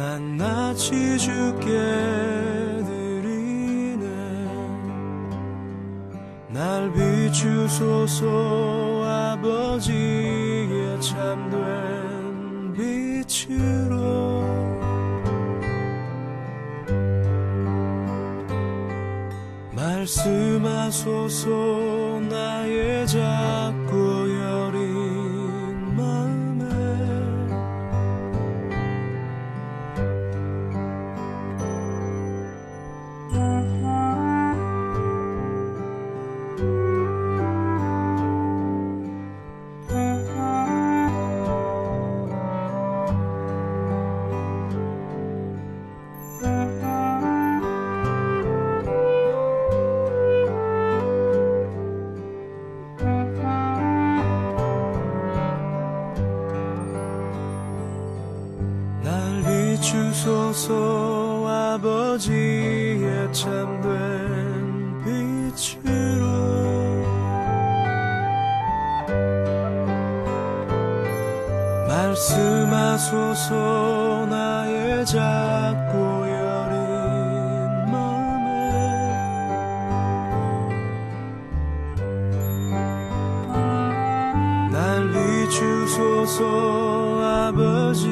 난 낯이 주께 드리네. 날 비추소서 아버지의 참된 빛으로. 말씀하소서 나의 작 참된 빛으로 말씀하소서 나의 작고 여린 마음에. 날 비추소서 아버지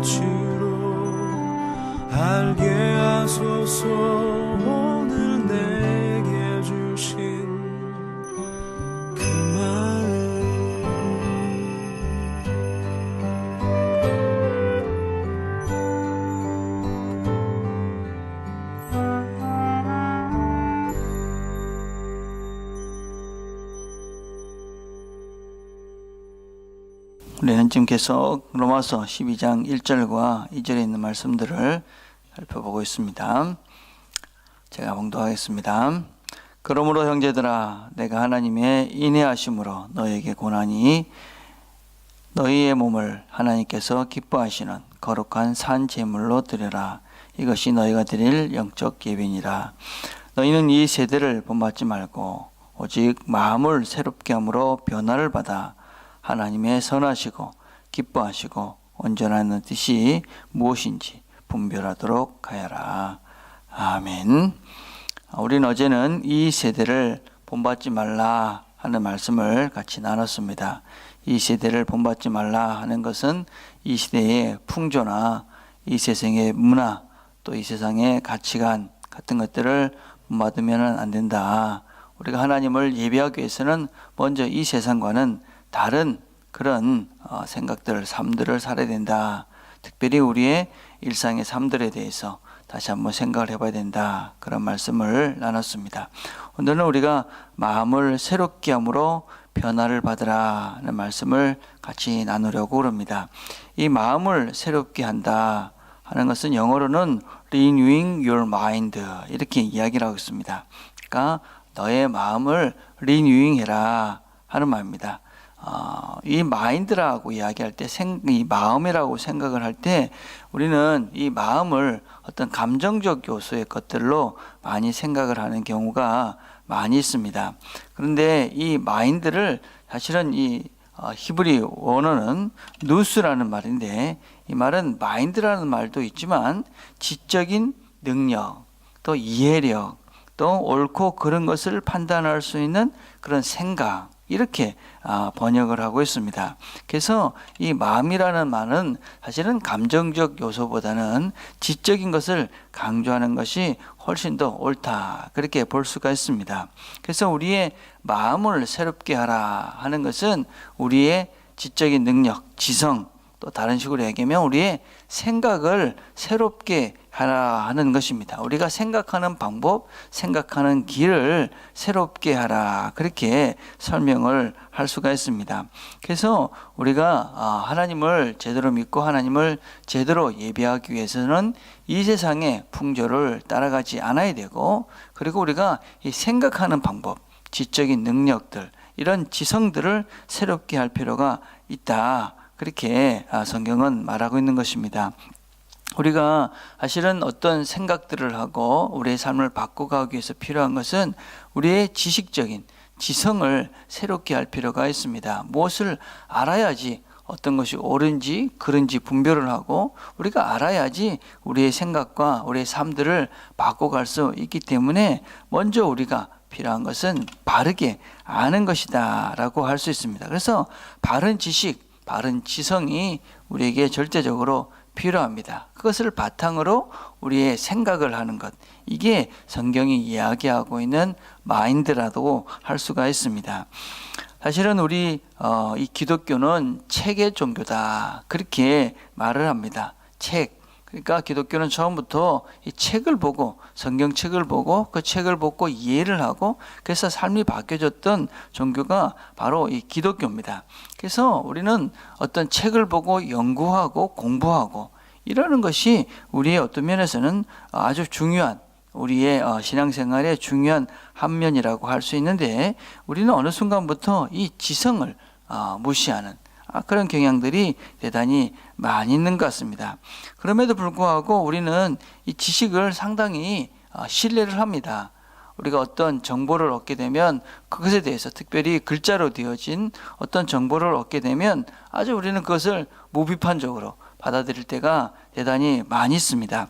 빛으로 알게 하소서 오늘 내게 주신 그 우리는 지금 계속 로마서 12장 1절과 2절에 있는 말씀들을 살펴보고 있습니다. 제가 봉독하겠습니다. 그러므로 형제들아 내가 하나님의 인내하심으로 너에게 고난이 너희의 몸을 하나님께서 기뻐하시는 거룩한 산 제물로 드려라. 이것이 너희가 드릴 영적 예배니라. 너희는 이 세대를 본받지 말고 오직 마음을 새롭게 함으로 변화를 받아 하나님의 선하시고 기뻐하시고 온전한 뜻이 무엇인지 분별하도록 하여라. 아멘. 우리는 어제는 이 세대를 본받지 말라 하는 말씀을 같이 나눴습니다. 이 세대를 본받지 말라 하는 것은 이 시대의 풍조나 이 세상의 문화 또 이 세상의 가치관 같은 것들을 본받으면 안 된다. 우리가 하나님을 예배하기 위해서는 먼저 이 세상과는 다른 그런 어, 생각들, 삶들을 살아야 된다. 특별히 우리의 일상의 삶들에 대해서 다시 한번 생각을 해봐야 된다. 그런 말씀을 나눴습니다. 오늘은 우리가 마음을 새롭게 함으로 변화를 받으라 하는 말씀을 같이 나누려고 합니다. 이 마음을 새롭게 한다 하는 것은 영어로는 renewing your mind 이렇게 이야기를 하고 있습니다. 그러니까 너의 마음을 renewing 해라 하는 말입니다. 어, 이 마인드라고 이야기할 때, 생, 이 마음이라고 생각을 할 때, 우리는 이 마음을 어떤 감정적 요소의 것들로 많이 생각을 하는 경우가 많이 있습니다. 그런데 이 마인드를 사실은 이 어, 히브리 원어는 누스라는 말인데, 이 말은 마인드라는 말도 있지만, 지적인 능력, 또 이해력, 또 옳고 그런 것을 판단할 수 있는 그런 생각, 이렇게 아, 번역을 하고 있습니다. 그래서 이 마음이라는 말은 사실은 감정적 요소보다는 지적인 것을 강조하는 것이 훨씬 더 옳다. 그렇게 볼 수가 있습니다. 그래서 우리의 마음을 새롭게 하라 하는 것은 우리의 지적인 능력, 지성, 또 다른 식으로 얘기하면 우리의 생각을 새롭게 하라 하는 것입니다. 우리가 생각하는 방법, 생각하는 길을 새롭게 하라. 그렇게 설명을 할 수가 있습니다. 그래서 우리가 아, 하나님을 제대로 믿고 하나님을 제대로 예배하기 위해서는 이 세상의 풍조를 따라가지 않아야 되고 그리고 우리가 이 생각하는 방법, 지적인 능력들 이런 지성들을 새롭게 할 필요가 있다. 그렇게 아, 성경은 말하고 있는 것입니다. 우리가 사실은 어떤 생각들을 하고 우리의 삶을 바꿔가기 위해서 필요한 것은 우리의 지식적인 지성을 새롭게 할 필요가 있습니다. 무엇을 알아야지 어떤 것이 옳은지 그른지 분별을 하고 우리가 알아야지 우리의 생각과 우리의 삶들을 바꿔갈 수 있기 때문에 먼저 우리가 필요한 것은 바르게 아는 것이다 라고 할 수 있습니다. 그래서 바른 지식, 바른 지성이 우리에게 절대적으로 필요합니다. 그것을 바탕으로 우리의 생각을 하는 것. 이게 성경이 이야기하고 있는 마인드라도 할 수가 있습니다. 사실은 우리 어, 이 기독교는 책의 종교다. 그렇게 말을 합니다. 책. 그러니까 기독교는 처음부터 이 책을 보고 성경책을 보고 그 책을 보고 이해를 하고 그래서 삶이 바뀌어졌던 종교가 바로 이 기독교입니다. 그래서 우리는 어떤 책을 보고 연구하고 공부하고 이러는 것이 우리의 어떤 면에서는 아주 중요한 우리의 어, 신앙생활의 중요한 한 면이라고 할 수 있는데 우리는 어느 순간부터 이 지성을 어, 무시하는 아, 그런 경향들이 대단히 많이 있는 것 같습니다. 그럼에도 불구하고 우리는 이 지식을 상당히 어, 신뢰를 합니다. 우리가 어떤 정보를 얻게 되면 그것에 대해서 특별히 글자로 되어진 어떤 정보를 얻게 되면 아주 우리는 그것을 무비판적으로 받아들일 때가 대단히 많이 있습니다.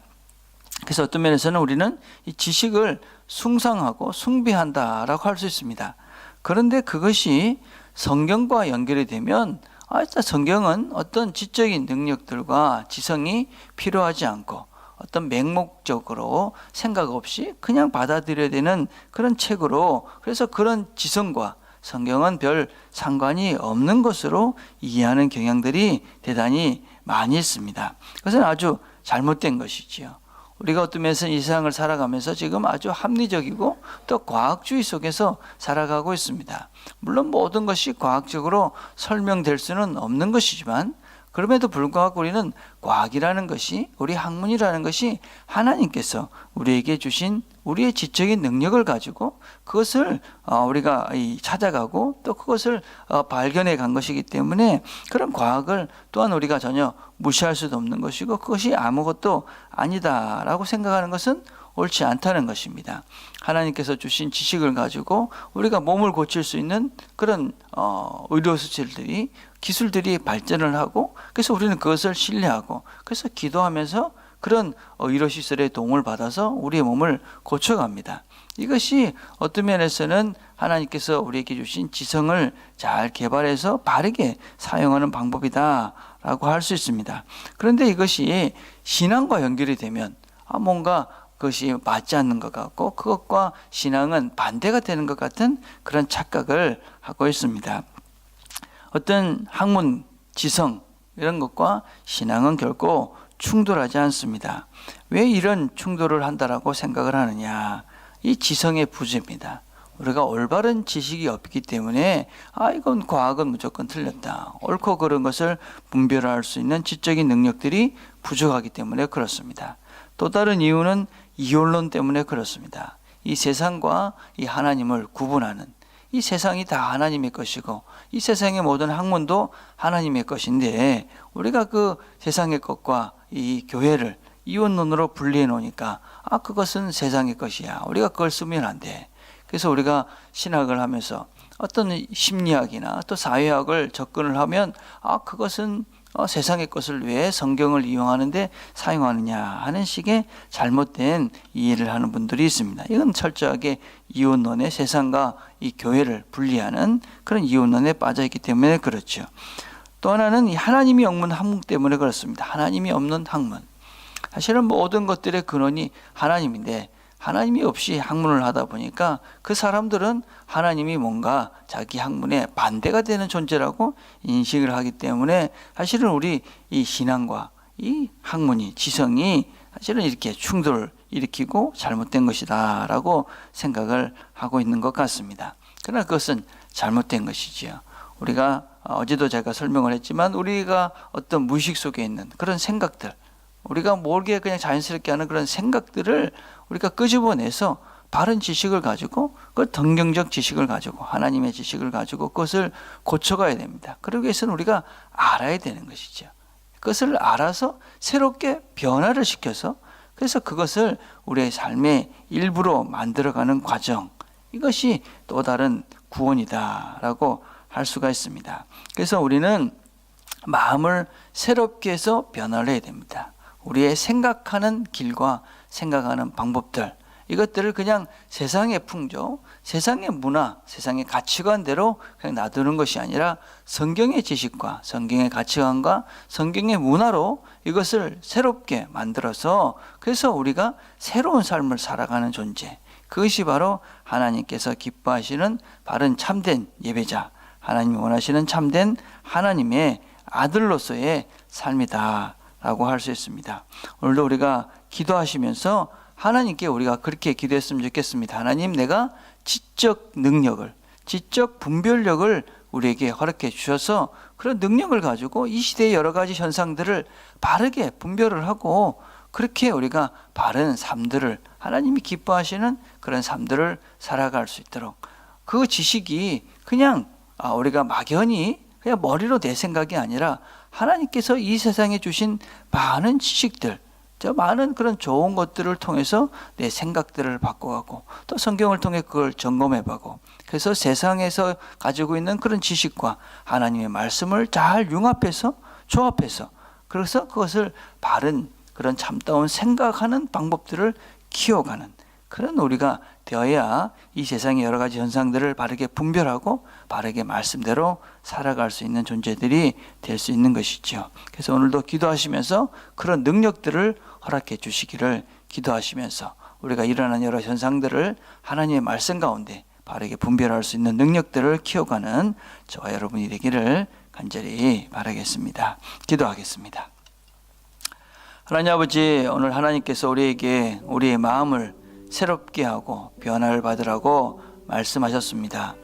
그래서 어떤 면에서는 우리는 이 지식을 숭상하고 숭배한다라고 할 수 있습니다. 그런데 그것이 성경과 연결이 되면 아, 일단 성경은 어떤 지적인 능력들과 지성이 필요하지 않고 어떤 맹목적으로 생각 없이 그냥 받아들여야 되는 그런 책으로 그래서 그런 지성과 성경은 별 상관이 없는 것으로 이해하는 경향들이 대단히 많이 있습니다. 그것은 아주 잘못된 것이지요. 우리가 어떤 면에서 이 세상을 살아가면서 지금 아주 합리적이고 또 과학주의 속에서 살아가고 있습니다. 물론 모든 것이 과학적으로 설명될 수는 없는 것이지만 그럼에도 불구하고 우리는 과학이라는 것이 우리 학문이라는 것이 하나님께서 우리에게 주신 우리의 지적인 능력을 가지고 그것을 어, 우리가 이 찾아가고 또 그것을 어, 발견해 간 것이기 때문에 그런 과학을 또한 우리가 전혀 무시할 수도 없는 것이고 그것이 아무것도 아니다라고 생각하는 것은 옳지 않다는 것입니다. 하나님께서 주신 지식을 가지고 우리가 몸을 고칠 수 있는 그런 어, 의료 수술들이 기술들이 발전을 하고 그래서 우리는 그것을 신뢰하고 그래서 기도하면서 그런 어, 의료 시설의 도움을 받아서 우리의 몸을 고쳐갑니다. 이것이 어떤 면에서는 하나님께서 우리에게 주신 지성을 잘 개발해서 바르게 사용하는 방법이다라고 할 수 있습니다. 그런데 이것이 신앙과 연결이 되면 아, 뭔가 그것이 맞지 않는 것 같고 그것과 신앙은 반대가 되는 것 같은 그런 착각을 하고 있습니다. 어떤 학문, 지성 이런 것과 신앙은 결코 충돌하지 않습니다. 왜 이런 충돌을 한다라고 생각을 하느냐? 이 지성의 부재입니다. 우리가 올바른 지식이 없기 때문에 아 이건 과학은 무조건 틀렸다. 옳고 그른 것을 분별할 수 있는 지적인 능력들이 부족하기 때문에 그렇습니다. 또 다른 이유는 이혼론 때문에 그렇습니다. 이 세상과 이 하나님을 구분하는 이 세상이 다 하나님의 것이고 이 세상의 모든 학문도 하나님의 것인데 우리가 그 세상의 것과 이 교회를 이원론으로 분리해 놓으니까 아 그것은 세상의 것이야. 우리가 그걸 쓰면 안 돼. 그래서 우리가 신학을 하면서 어떤 심리학이나 또 사회학을 접근을 하면 아 그것은 어, 세상의 것을 왜 성경을 이용하는데 사용하느냐 하는 식의 잘못된 이해를 하는 분들이 있습니다. 이건 철저하게 이혼론의 세상과 이 교회를 분리하는 그런 이혼론에 빠져 있기 때문에 그렇죠. 또 하나는 이 하나님이 없는 학문 때문에 그렇습니다. 하나님이 없는 학문. 사실은 모든 것들의 근원이 하나님인데 하나님이 없이 학문을 하다 보니까 그 사람들은 하나님이 뭔가 자기 학문에 반대가 되는 존재라고 인식을 하기 때문에 사실은 우리 이 신앙과 이 학문이 지성이 사실은 이렇게 충돌을 일으키고 잘못된 것이다 라고 생각을 하고 있는 것 같습니다. 그러나 그것은 잘못된 것이지요. 우리가 어제도 제가 설명을 했지만 우리가 어떤 무의식 속에 있는 그런 생각들 우리가 모르게 그냥 자연스럽게 하는 그런 생각들을 우리가 끄집어내서 바른 지식을 가지고 그 동경적 지식을 가지고 하나님의 지식을 가지고 그것을 고쳐가야 됩니다. 그러기 위해서는 우리가 알아야 되는 것이죠. 그것을 알아서 새롭게 변화를 시켜서 그래서 그것을 우리의 삶의 일부로 만들어가는 과정 이것이 또 다른 구원이다라고 할 수가 있습니다. 그래서 우리는 마음을 새롭게 해서 변화를 해야 됩니다. 우리의 생각하는 길과 생각하는 방법들 이것들을 그냥 세상의 풍조, 세상의 문화, 세상의 가치관대로 그냥 놔두는 것이 아니라 성경의 지식과 성경의 가치관과 성경의 문화로 이것을 새롭게 만들어서 그래서 우리가 새로운 삶을 살아가는 존재. 그것이 바로 하나님께서 기뻐하시는 바른 참된 예배자, 하나님이 원하시는 참된 하나님의 아들로서의 삶이다라고 할 수 있습니다. 오늘도 우리가 기도하시면서 하나님께 우리가 그렇게 기도했으면 좋겠습니다. 하나님, 내가 지적 능력을, 지적 분별력을 우리에게 허락해 주셔서 그런 능력을 가지고 이 시대의 여러 가지 현상들을 바르게 분별을 하고 그렇게 우리가 바른 삶들을 하나님이 기뻐하시는 그런 삶들을 살아갈 수 있도록 그 지식이 그냥 아, 우리가 막연히 그냥 머리로 내 생각이 아니라 하나님께서 이 세상에 주신 많은 지식들, 저 많은 그런 좋은 것들을 통해서 내 생각들을 바꿔가고 또 성경을 통해 그걸 점검해보고 그래서 세상에서 가지고 있는 그런 지식과 하나님의 말씀을 잘 융합해서 조합해서 그래서 그것을 바른 그런 참다운 생각하는 방법들을 키워가는 그런 우리가 되어야 이 세상의 여러 가지 현상들을 바르게 분별하고 바르게 말씀대로 살아갈 수 있는 존재들이 될 수 있는 것이죠. 그래서 오늘도 기도하시면서 그런 능력들을 허락해 주시기를 기도하시면서 우리가 일어나는 여러 현상들을 하나님의 말씀 가운데 바르게 분별할 수 있는 능력들을 키워가는 저와 여러분이 되기를 간절히 바라겠습니다. 기도하겠습니다. 하나님 아버지 오늘 하나님께서 우리에게 우리의 마음을 새롭게 하고 변화를 받으라고 말씀하셨습니다.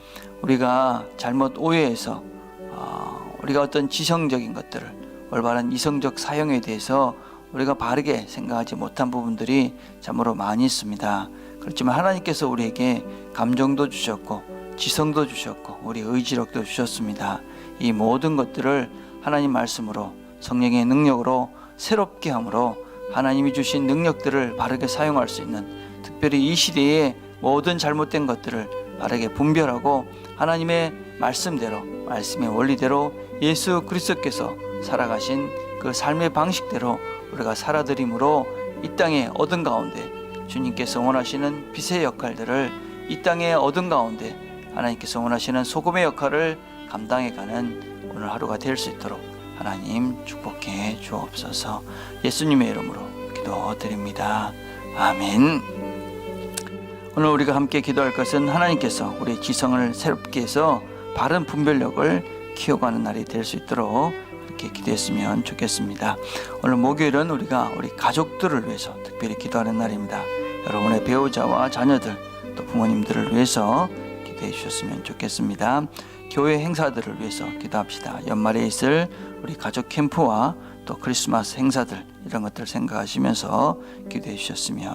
우리가 잘못 오해해서 어, 우리가 어떤 지성적인 것들을 올바른 이성적 사용에 대해서 우리가 바르게 생각하지 못한 부분들이 참으로 많이 있습니다. 그렇지만 하나님께서 우리에게 감정도 주셨고 지성도 주셨고 우리 의지력도 주셨습니다. 이 모든 것들을 하나님 말씀으로 성령의 능력으로 새롭게 함으로 하나님이 주신 능력들을 바르게 사용할 수 있는 특별히 이 시대의 모든 잘못된 것들을 바르게 분별하고 하나님의 말씀대로 말씀의 원리대로 예수 그리스도께서 살아가신 그 삶의 방식대로 우리가 살아들임으로 이 땅에 얻은 가운데 주님께서 원하시는 빛의 역할들을 이 땅에 얻은 가운데 하나님께서 원하시는 소금의 역할을 감당해가는 오늘 하루가 될 수 있도록 하나님 축복해 주옵소서 예수님의 이름으로 기도드립니다. 아멘. 오늘 우리가 함께 기도할 것은 하나님께서 우리의 지성을 새롭게 해서 바른 분별력을 키워가는 날이 될 수 있도록 이렇게 기도했으면 좋겠습니다. 오늘 목요일은 우리가 우리 가족들을 위해서 특별히 기도하는 날입니다. 여러분의 배우자와 자녀들 또 부모님들을 위해서 기도해 주셨으면 좋겠습니다. 교회 행사들을 위해서 기도합시다. 연말에 있을 우리 가족 캠프와 또 크리스마스 행사들 이런 것들 생각하시면서 기도해 주셨으면